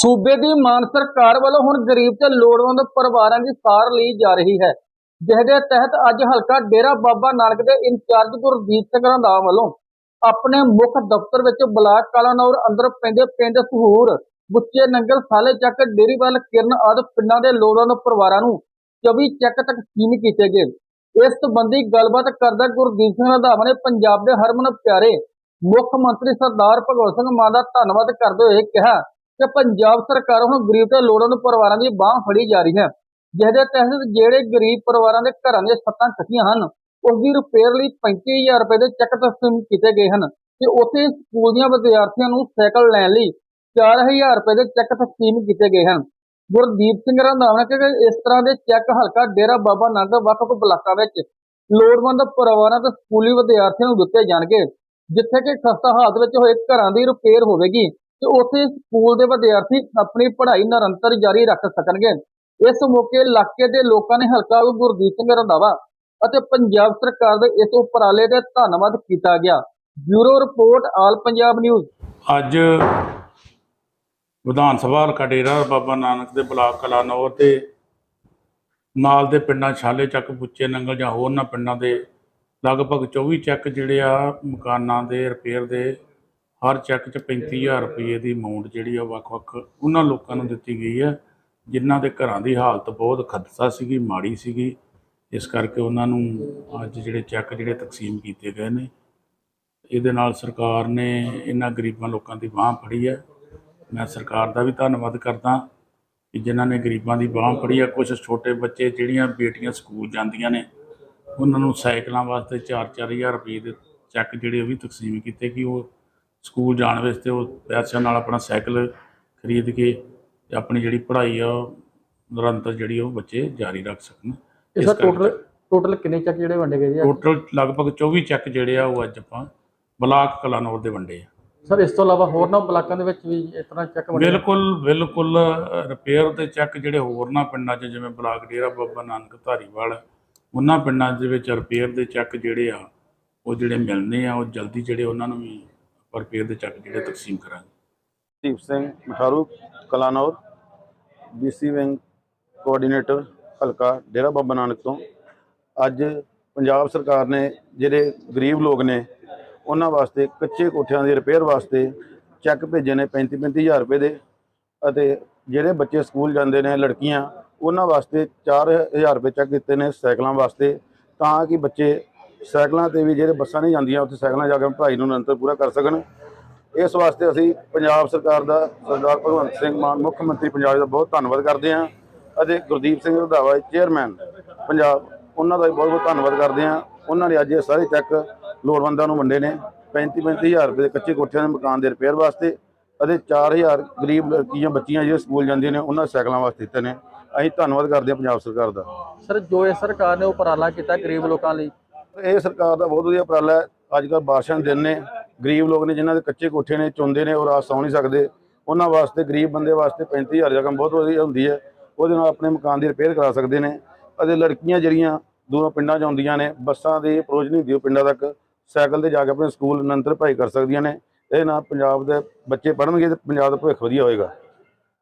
ਸੂਬੇ ਦੀ ਮਾਨ ਸਰਕਾਰ ਵੱਲੋਂ ਹੁਣ ਗਰੀਬ ਤੇ ਲੋੜਵੰਦ ਪਰਿਵਾਰਾਂ ਦੀ ਸਾਰ ਲਈ ਜਾ ਰਹੀ ਹੈ। ਜਿਸ ਦੇ ਤਹਿਤ ਅੱਜ ਹਲਕਾ ਡੇਰਾ ਬਾਬਾ ਨਾਨਕ ਦੇ ਇੰਚਾਰਜ ਗੁਰਦੀਪ ਸਿੰਘ ਰੰਧਾਵਾ ਵੱਲੋਂ ਆਪਣੇ ਮੁੱਖ ਦਫ਼ਤਰ ਵਿੱਚ ਬਲਾਕ ਕਾਲਾਨੌਰ ਅੰਦਰ ਪੈਂਦੇ ਪਿੰਡ ਸਹੂਰ ਬੁੱਚੇ ਨੰਗਲ, ਸਾਲੇ ਚੱਕ ਡੇਰੀਵਾਲ ਕਿਰਨ ਆਦਿ ਪਿੰਡਾਂ ਦੇ ਲੋੜਵੰਦ ਪਰਿਵਾਰਾਂ ਨੂੰ 24 ਚੈੱਕ ਤਕਸੀਮ ਕੀਤੇ ਗਏ। ਇਸ ਸੰਬੰਧੀ ਗੱਲਬਾਤ ਕਰਦਾ ਗੁਰਦੀਪ ਸਿੰਘ ਰੰਧਾਵਾ ਨੇ ਪੰਜਾਬ ਦੇ ਹਰਮਨ ਪਿਆਰੇ ਮੁੱਖ ਮੰਤਰੀ ਸਰਦਾਰ ਭਗਵੰਤ ਸਿੰਘ ਮਾਨ ਦਾ ਧੰਨਵਾਦ ਕਰਦੇ ਹੋਏ ਕਿਹਾ ਕਿ ਪੰਜਾਬ ਸਰਕਾਰ ਹੁਣ ਗਰੀਬ ਤੇ ਲੋੜਵੰਦ ਪਰਿਵਾਰਾਂ ਦੀ ਬਾਹ ਫੜੀ ਜਾ ਰਹੀ ਹੈ। ਜਿਸ ਦੇ ਤਹਿਤ ਜਿਹੜੇ ਗਰੀਬ ਪਰਿਵਾਰਾਂ ਦੇ ਘਰਾਂ ਦੀਆਂ ਛੱਤਾਂ ਕੱਚੀਆਂ ਹਨ ਉਸ ਦੀ ਰਿਪੇਅਰ ਲਈ 35000 ਰੁਪਏ ਦੇ ਚੈੱਕ ਤਕਸੀਮ ਕੀਤੇ ਗਏ ਹਨ ਤੇ ਉੱਥੇ ਸਕੂਲ ਦੀਆਂ ਵਿਦਿਆਰਥੀਆਂ ਨੂੰ ਸਾਈਕਲ ਲੈਣ ਲਈ 4000 ਰੁਪਏ ਦੇ ਚੈੱਕ ਤਕਸੀਮ ਕੀਤੇ ਗਏ ਹਨ। ਗੁਰਦੀਪ ਸਿੰਘ ਰੰਧਾਵਾ ਨੇ ਕਿ ਇਸ ਤਰ੍ਹਾਂ ਦੇ ਚੈੱਕ ਹਲਕਾ ਡੇਰਾ ਬਾਬਾ ਨਾਨਕ ਵੱਖ-ਵੱਖ ਬਲਾਕਾਂ ਵਿੱਚ ਲੋੜਵੰਦ ਪਰਿਵਾਰਾਂ ਤੇ ਸਕੂਲੀ ਵਿਦਿਆਰਥੀਆਂ ਨੂੰ ਦਿੱਤੇ ਜਾਣਗੇ, ਜਿੱਥੇ ਕਿ ਖਸਤਾ ਹਾਲਤ ਵਿੱਚ ਹੋਏ ਘਰਾਂ ਦੀ ਰਿਪੇਅਰ ਹੋਵੇਗੀ। ਤੇ ਉੱਥੇ ਸਕੂਲ ਦੇ ਵਿਦਿਆਰਥੀ ਆਪਣੀ ਪੜ੍ਹਾਈ ਨਿਰੰਤਰ ਜਾਰੀ ਰੱਖ ਸਕਣਗੇ। ਇਸ ਮੌਕੇ ਇਲਾਕੇ ਦੇ ਲੋਕਾਂ ਨੇ ਹਲਕਾ ਗੁਰਦੀਪ ਸਿੰਘ ਰੰਧਾਵਾ ਅਤੇ ਪੰਜਾਬ ਸਰਕਾਰ ਦੇ ਇਸ ਉਪਰਾਲੇ ਤੇ ਧੰਨਵਾਦ ਕੀਤਾ ਗਿਆ। Bureau report, all Punjab news. ਅੱਜ ਵਿਧਾਨ ਸਭਾ ਹਲਕਾ ਡੇਰਾ ਬਾਬਾ ਨਾਨਕ ਦੇ ਬਲਾਕ ਕਲਾਨੌਰ ਤੇ ਨਾਲ ਦੇ ਪਿੰਡਾਂ ਛਾਲੇ ਚੱਕ ਪੁੱਚੇ ਨੰਗਲ ਜਾਂ ਹੋਰਨਾਂ ਪਿੰਡਾਂ ਦੇ ਲਗਭਗ 24 ਚੱਕ ਜਿਹੜੇ ਆ ਮਕਾਨਾਂ ਦੇ ਰਿਪੇਅਰ ਦੇ ਹਰ ਚੈੱਕ 'ਚ 35000 ਰੁਪਏ ਦੀ ਅਮਾਉਂਟ ਜਿਹੜੀ ਆ ਵੱਖ-ਵੱਖ ਉਹਨਾਂ ਲੋਕਾਂ ਨੂੰ ਦਿੱਤੀ ਗਈ ਹੈ ਜਿਨ੍ਹਾਂ ਦੇ ਘਰਾਂ ਦੀ ਹਾਲਤ ਬਹੁਤ ਖਦਸ਼ਾ ਸੀਗੀ, ਮਾੜੀ ਸੀਗੀ। ਇਸ ਕਰਕੇ ਉਹਨਾਂ ਨੂੰ ਅੱਜ ਜਿਹੜੇ ਚੈੱਕ ਜਿਹੜੇ ਤਕਸੀਮ ਕੀਤੇ ਗਏ ਨੇ, ਇਹਦੇ ਨਾਲ ਸਰਕਾਰ ਨੇ ਇਹਨਾਂ ਗਰੀਬਾਂ ਲੋਕਾਂ ਦੀ ਬਾਹ ਫੜੀ ਹੈ ਮੈਂ ਸਰਕਾਰ ਦਾ ਵੀ ਧੰਨਵਾਦ ਕਰਦਾ ਕਿ ਜਿਨ੍ਹਾਂ ਨੇ ਗਰੀਬਾਂ ਦੀ ਬਾਹ ਫੜੀ ਹੈ ਕੁਝ ਛੋਟੇ ਬੱਚੇ ਜਿਹੜੀਆਂ ਬੇਟੀਆਂ ਸਕੂਲ ਜਾਂਦੀਆਂ ਨੇ, ਉਹਨਾਂ ਨੂੰ ਸਾਈਕਲਾਂ ਵਾਸਤੇ 4-4000 ਰੁਪਏ ਦੇ ਚੈੱਕ ਜਿਹੜੇ ਉਹ ਵੀ ਤਕਸੀਮ ਕੀਤੇ ਕਿ ਉਹ ਸਕੂਲ ਜਾਣ ਵਾਸਤੇ ਉਹ ਪੈਸਿਆਂ ਨਾਲ ਆਪਣਾ ਸਾਈਕਲ ਖਰੀਦ ਕੇ ਤੇ ਆਪਣੀ ਜਿਹੜੀ ਪੜ੍ਹਾਈ ਆ ਉਹ ਨਿਰੰਤਰ ਜਿਹੜੀ ਉਹ ਬੱਚੇ ਜਾਰੀ ਰੱਖ ਸਕਣ। ਇਹ ਸਰ ਟੋਟਲ ਟੋਟਲ ਕਿੰਨੇ ਚੱਕ ਜਿਹੜੇ ਵੰਡੇ ਗਏ ਜੀ ਟੋਟਲ ਲਗਭਗ 24 ਚੈੱਕ ਜਿਹੜੇ ਆ ਉਹ ਅੱਜ ਆਪਾਂ ਬਲਾਕ ਕਲਾਨੌਰ ਦੇ ਵੰਡੇ ਆ। ਸਰ ਇਸ ਤੋਂ ਇਲਾਵਾ ਹੋਰਨਾਂ ਬਲਾਕਾਂ ਦੇ ਵਿੱਚ ਵੀ ਇਸ ਤਰ੍ਹਾਂ ਚੱਕ ਵੰਡੇ ਬਿਲਕੁਲ ਬਿਲਕੁਲ ਰਿਪੇਅਰ ਦੇ ਚੈੱਕ ਜਿਹੜੇ ਹੋਰਨਾਂ ਪਿੰਡਾਂ 'ਚ ਜਿਵੇਂ ਬਲਾਕ ਡੇਰਾ ਬਾਬਾ ਨਾਨਕ ਧਾਰੀਵਾਲ ਉਹਨਾਂ ਪਿੰਡਾਂ ਦੇ ਵਿੱਚ ਰਿਪੇਅਰ ਦੇ ਚੈੱਕ ਜਿਹੜੇ ਆ ਉਹ ਜਿਹੜੇ ਮਿਲਨੇ ਆ ਉਹ ਜਲਦੀ ਜਿਹੜੇ ਉਹਨਾਂ ਨੂੰ ਵੀ ਰਿਪੇਅਰ ਦੇ ਚੈੱਕ ਜਿਹੜੇ ਤਕਸੀਮ ਕਰਾਂਗੇ। Deep Singh Matharu, Kalanaur BC wing coordinator, ਹਲਕਾ ਡੇਰਾ ਬਾਬਾ ਨਾਨਕ ਤੋਂ। ਅੱਜ ਪੰਜਾਬ ਸਰਕਾਰ ਨੇ ਜਿਹੜੇ ਗਰੀਬ ਲੋਕ ਨੇ, ਉਹਨਾਂ ਵਾਸਤੇ ਕੱਚੇ ਕੋਠਿਆਂ ਦੀ ਰਿਪੇਅਰ ਵਾਸਤੇ ਚੈੱਕ ਭੇਜੇ ਨੇ 35 35000 ਰੁਪਏ ਦੇ ਅਤੇ ਜਿਹੜੇ ਬੱਚੇ ਸਕੂਲ ਜਾਂਦੇ ਨੇ, ਲੜਕੀਆਂ, ਉਹਨਾਂ ਵਾਸਤੇ 4000 ਰੁਪਏ ਚੈੱਕ ਦਿੱਤੇ ਨੇ ਸਾਈਕਲਾਂ ਵਾਸਤੇ ਤਾਂ ਕਿ ਬੱਚੇ ਸਾਈਕਲਾਂ ਤੇ ਵੀ ਜਿਹੜੇ ਬੱਸਾਂ ਨਹੀਂ ਜਾਂਦੀਆਂ, ਉੱਥੇ ਸਾਈਕਲਾਂ ਜਾ ਕੇ ਪੜ੍ਹਾਈ ਨੂੰ ਨਿਰੰਤਰ ਪੂਰਾ ਕਰ ਸਕਣ। ਇਸ ਵਾਸਤੇ ਅਸੀਂ ਪੰਜਾਬ ਸਰਕਾਰ ਦਾ ਸਰਦਾਰ ਭਗਵੰਤ ਸਿੰਘ ਮਾਨ, ਮੁੱਖ ਮੰਤਰੀ ਪੰਜਾਬ ਦਾ ਬਹੁਤ ਧੰਨਵਾਦ ਕਰਦੇ ਹਾਂ। ਅਤੇ ਗੁਰਦੀਪ ਸਿੰਘ ਰੰਧਾਵਾ, ਚੇਅਰਮੈਨ ਪੰਜਾਬ, ਉਹਨਾਂ ਦਾ ਵੀ ਬਹੁਤ ਬਹੁਤ ਧੰਨਵਾਦ ਕਰਦੇ ਹਾਂ। ਉਹਨਾਂ ਨੇ ਅੱਜ ਇਹ ਸਾਰੇ ਚੈੱਕ ਲੋੜਵੰਦਾਂ ਨੂੰ ਵੰਡੇ ਨੇ। 35 35000 ਰੁਪਏ ਦੇ ਕੱਚੇ ਕੋਠਿਆਂ ਦੇ ਮਕਾਨ ਦੇ ਰਿਪੇਅਰ ਵਾਸਤੇ ਅਤੇ 4000 ਗਰੀਬ ਲੜਕੀਆਂ, ਬੱਚੀਆਂ ਜਿਹੜੇ ਸਕੂਲ ਜਾਂਦੀਆਂ ਨੇ, ਉਹਨਾਂ ਸਾਈਕਲਾਂ ਵਾਸਤੇ ਦਿੱਤੇ ਨੇ। ਅਸੀਂ ਧੰਨਵਾਦ ਕਰਦੇ ਹਾਂ ਪੰਜਾਬ ਸਰਕਾਰ ਦਾ। ਸਰ, ਜੋ ਇਹ ਸਰਕਾਰ ਨੇ ਉਪਰਾਲਾ ਕੀਤਾ ਗਰੀਬ ਲੋਕਾਂ ਲਈ ਇਹ ਸਰਕਾਰ ਦਾ ਬਹੁਤ ਵਧੀਆ ਉਪਰਾਲਾ ਹੈ। ਅੱਜ ਕੱਲ੍ਹ ਬਾਰਿਸ਼ਾਂ ਦੇ ਦਿਨ ਨੇ, ਗਰੀਬ ਲੋਕ ਨੇ ਜਿਨ੍ਹਾਂ ਦੇ ਕੱਚੇ ਕੋਠੇ ਨੇ, ਚੁੰਦੇ ਨੇ, ਉਹ ਰਾਤ ਸੌਂ ਨਹੀਂ ਸਕਦੇ। ਉਹਨਾਂ ਵਾਸਤੇ, ਗਰੀਬ ਬੰਦੇ ਵਾਸਤੇ 35000 ਰਕਮ ਬਹੁਤ ਵਧੀਆ ਹੁੰਦੀ ਹੈ। ਉਹਦੇ ਨਾਲ ਆਪਣੇ ਮਕਾਨ ਦੀ ਰਿਪੇਅਰ ਕਰਾ ਸਕਦੇ ਨੇ। ਅਤੇ ਲੜਕੀਆਂ ਜਿਹੜੀਆਂ ਦੂਰੋਂ ਪਿੰਡਾਂ 'ਚ ਆਉਂਦੀਆਂ ਨੇ, ਬੱਸਾਂ ਦੀ ਅਪਰੋਚ ਨਹੀਂ ਹੁੰਦੀ ਉਹ ਪਿੰਡਾਂ ਤੱਕ। ਸਾਈਕਲ ਤੇ ਜਾ ਕੇ ਆਪਣੇ ਸਕੂਲ ਨਿਰੰਤਰ ਭਾਈ ਕਰ ਸਕਦੀਆਂ ਨੇ। ਇਹ ਨਾਲ ਪੰਜਾਬ ਦੇ ਬੱਚੇ ਪੜ੍ਹਨਗੇ ਤੇ ਪੰਜਾਬ ਦਾ ਭਵਿੱਖ ਵਧੀਆ ਹੋਏਗਾ।